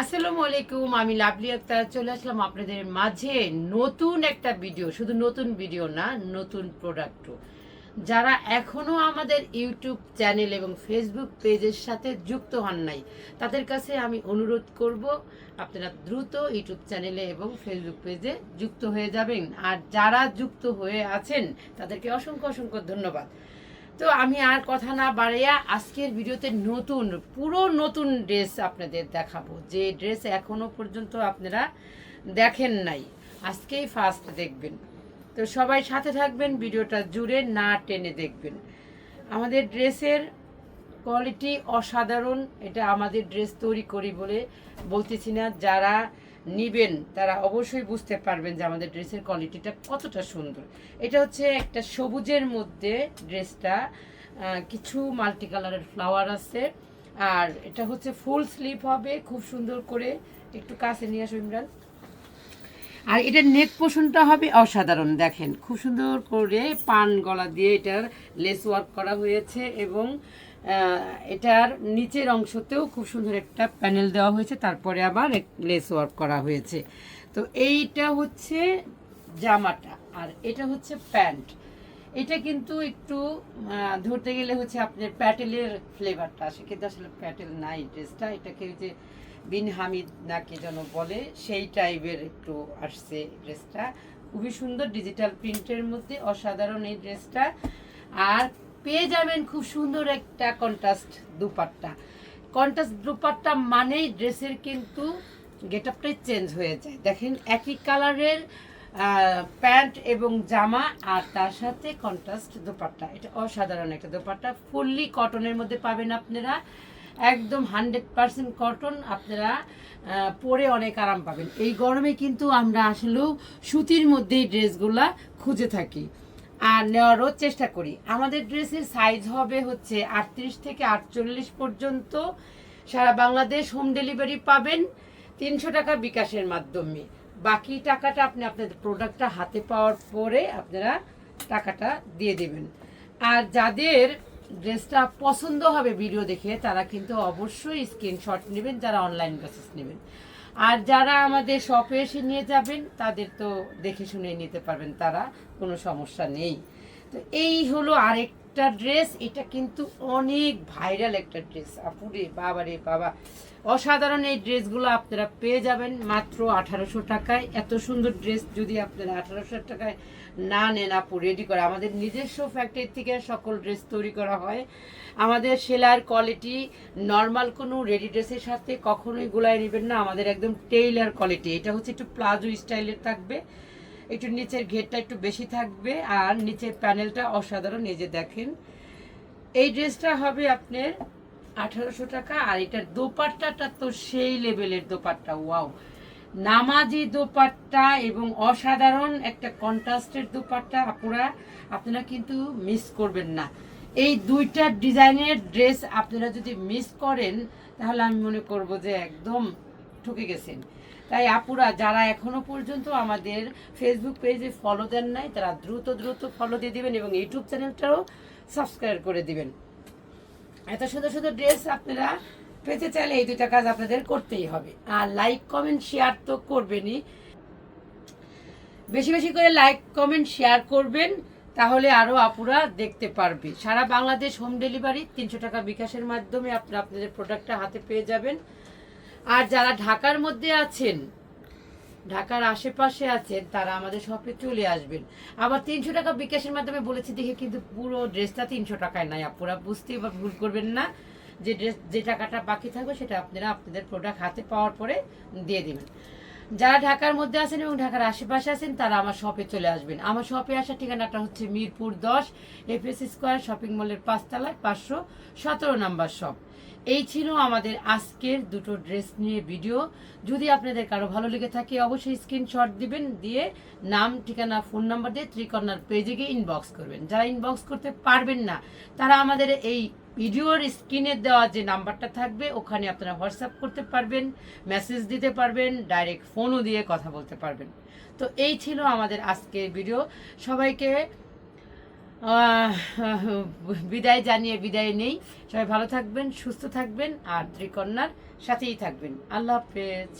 আসসালামু আলাইকুম, আমি লাভলি আক্তার। চলে আসলাম আপনাদের মাঝে নতুন একটা ভিডিও, শুধু নতুন ভিডিও না, নতুন প্রোডাক্টও যারা এখনও আমাদের ইউটিউব চ্যানেল এবং ফেসবুক পেজের সাথে যুক্ত হন নাই, তাদের কাছে আমি অনুরোধ করব, আপনারা দ্রুত ইউটিউব চ্যানেলে এবং ফেসবুক পেজে যুক্ত হয়ে যাবেন। আর যারা যুক্ত হয়ে আছেন, তাদেরকে অসংখ্য অসংখ্য ধন্যবাদ। তো আমি আর কথা না বাড়াইয়া আজকের ভিডিওতে নতুন, পুরো নতুন ড্রেস আপনাদের দেখাবো। যে ড্রেস এখনও পর্যন্ত আপনারা দেখেন নাই, আজকেই ফার্স্ট দেখবেন। তো সবাই সাথে থাকবেন, ভিডিওটা জুড়ে না টেনে দেখবেন। আমাদের ড্রেসের কোয়ালিটি অসাধারণ, এটা আমাদের ড্রেস তৈরি করি বলে বলতেছি না। যারা নিবেন, তারা অবশ্যই বুঝতে পারবেন যে আমাদের ড্রেসের কোয়ালিটিটা কতটা সুন্দর। এটা হচ্ছে একটা সবুজের মধ্যে ড্রেসটা কিছু মাল্টি কালারের ফ্লাওয়ার আছে, আর এটা হচ্ছে ফুল স্লিপ হবে, খুব সুন্দর করে একটু কাছে নিয়ে আসো ইমরান। আর এটার নেক পোষণটা হবে অসাধারণ, দেখেন, খুব সুন্দর করে পান গলা দিয়ে এটার লেস ওয়ার্ক করা হয়েছে এবং এটার নিচের অংশতেও খুব সুন্দর একটা প্যানেল দেওয়া হয়েছে, তারপরে আবার লেস ওয়ার্ক করা হয়েছে। তো এইটা হচ্ছে জামাটা, আর এটা হচ্ছে প্যান্ট। এটা কিন্তু একটু ধরতে গেলে হচ্ছে আপনার প্যাটেলের ফ্লেভারটা আসে কিন্তু আসলে প্যাটেল নাই ড্রেসটা, এটাকে যে বিন হামিদ নাকি যেন বলে, সেই টাইপের একটু আসছে ড্রেসটা। খুবই সুন্দর ডিজিটাল প্রিন্টের মধ্যে, অসাধারণ এই ড্রেসটা। আর পেয়ে যাবেন খুব সুন্দর একটা কন্ট্রাস্ট দুপাট্টা। কন্ট্রাস্ট দুপাট্টা মানেই ড্রেসের কিন্তু গেট আপটাই চেঞ্জ হয়ে যায়। দেখেন, একই কালারের প্যান্ট এবং জামা আর তার সাথে কন্ট্রাস্ট দোপাট্টা। এটা অসাধারণ একটা দোপাট্টা। ফুললি কটনের মধ্যে পাবেন আপনারা। একদম হান্ড্রেড পার্সেন্ট কটন আপনারা পরে অনেক আরাম পাবেন। এই গরমে কিন্তু আমরা আসলেও সুতির মধ্যেই ড্রেসগুলা খুঁজে থাকি। আর নেওয়ারও চেষ্টা করি। আমাদের ড্রেসের সাইজ হবে হচ্ছে আটত্রিশ থেকে আটচল্লিশ পর্যন্ত। সারা বাংলাদেশ হোম ডেলিভারি পাবেন তিনশো টাকা বিকাশের মাধ্যমে। বাকি টাকাটা আপনি আপনাদের প্রোডাক্টটা হাতে পাওয়ার পরে আপনারা টাকাটা দিয়ে দেবেন। আর যাদের ড্রেসটা পছন্দ হবে ভিডিও দেখে, তারা কিন্তু অবশ্যই স্ক্রিনশট নেবেন, যারা অনলাইন মেসেজ নেবেন। আর যারা আমাদের শপে এসে নিয়ে যাবেন, তাদের তো দেখে শুনে নিতে পারবেন তারা। কোনো সমস্যা নেই। তো এই হলো আরেকটা ড্রেস, এটা কিন্তু অনেক ভাইরাল একটা ড্রেস। আপুরে বাবা রে বাবা। অসাধারণ এই ড্রেসগুলো আপনারা পেয়ে যাবেন মাত্র আঠারোশো টাকায়। এত সুন্দর ড্রেস যদি আপনারা আঠারোশো টাকায় না নেন আপু রেডি করা। আমাদের নিজস্ব ফ্যাক্টরি থেকে সকল ড্রেস তৈরি করা হয়। আমাদের সেলার কোয়ালিটি নর্মাল কোনো রেডি ড্রেসের সাথে কখনোই গোলায় নেবেন না। আমাদের একদম টেইলার কোয়ালিটি এটা হচ্ছে একটু প্লাজো স্টাইলের থাকবে। একটু নিচের ঘেরটা একটু বেশি থাকবে আর নিচের প্যানেলটা অসাধারণ যে দেখেন। এই ড্রেসটা হবে আপনার আঠারোশো টাকা আর এটার দোপাট্টাটা তো সেই লেভেলের দোপাট্টা, ওয়াও। নামাজি দোপাট্টা এবং অসাধারণ একটা কন্ট্রাস্টের দোপাট্টা আপনারা আপনারা কিন্তু মিস করবেন না। এই দুইটা ডিজাইনের ড্রেস আপনারা যদি মিস করেন, তাহলে আমি মনে করব যে একদম ঠকে গেছেন। তাই আপুরা, যারা এখনও পর্যন্ত আমাদের ফেসবুক পেজে ফলো দেন নাই, তারা দ্রুত দ্রুত ফলো দিয়ে দিবেন এবং ইউটিউব চ্যানেলটাও সাবস্ক্রাইব করে দিবেন। এত সুন্দর সুন্দর ড্রেস আপনারা পেতে চাইলে এই দুইটা কাজ আপনাদের করতেই হবে। আর লাইক কমেন্ট শেয়ার তো করবেনই। বেশি বেশি করে লাইক কমেন্ট শেয়ার করবেন, তাহলে আরও আপুরা দেখতে পারবে। সারা বাংলাদেশ হোম ডেলিভারি তিনশো টাকা বিকাশের মাধ্যমে আপনারা আপনাদের প্রোডাক্টটা হাতে পেয়ে যাবেন। আর যারা ঢাকার মধ্যে আছেন, ঢাকার আশেপাশে আছেন, তারা আমাদের শপে চলে আসবেন। আবার তিনশো টাকা বিকাশের মাধ্যমে বলেছি, দেখে কিন্তু পুরো ড্রেসটা তিনশো টাকায় নাই। আপনারা বুঝতে বা ভুল করবেন না। যে ড্রেস, যে টাকাটা বাকি থাকবে, সেটা আপনারা আপনাদের প্রোডাক্ট হাতে পাওয়ার পরে দিয়ে দিবেন। যারা ঢাকার মধ্যে আছেন এবং ঢাকার আশেপাশে আছেন, তারা আমার শপে চলে আসবেন। আমার শপে আসার ঠিকানাটা হচ্ছে মিরপুর দশ এফএস স্কোয়ার শপিং মলের পাঁচতলায়, পাঁচশো সতেরো নাম্বার শপ এই ছিল আমাদের আজকের দুটো ড্রেস নিয়ে ভিডিও। যদি আপনাদের কারও ভালো লেগে থাকে, অবশ্যই স্ক্রিনশট দিবেন, দিয়ে নাম, ঠিকানা ফোন নাম্বার দিয়ে ত্রিকর্ণার পেজে গিয়ে ইনবক্স করবেন। যারা ইনবক্স করতে পারবেন না, তারা আমাদের এই ভিডিওর স্ক্রিনে দেওয়া যে নাম্বারটা থাকবে, ওখানে আপনারা হোয়াটসঅ্যাপ করতে পারবেন মেসেজ দিতে পারবেন ডাইরেক্ট ফোনও দিয়ে কথা বলতে পারবেন। তো এই ছিল আমাদের আজকের ভিডিও সবাইকে বিদায় জানিয়ে বিদায় নেই। সবাই ভালো থাকবেন, সুস্থ থাকবেন, আর ত্রিকন্যার সাথেই থাকবেন। আল্লাহ হাফেজ।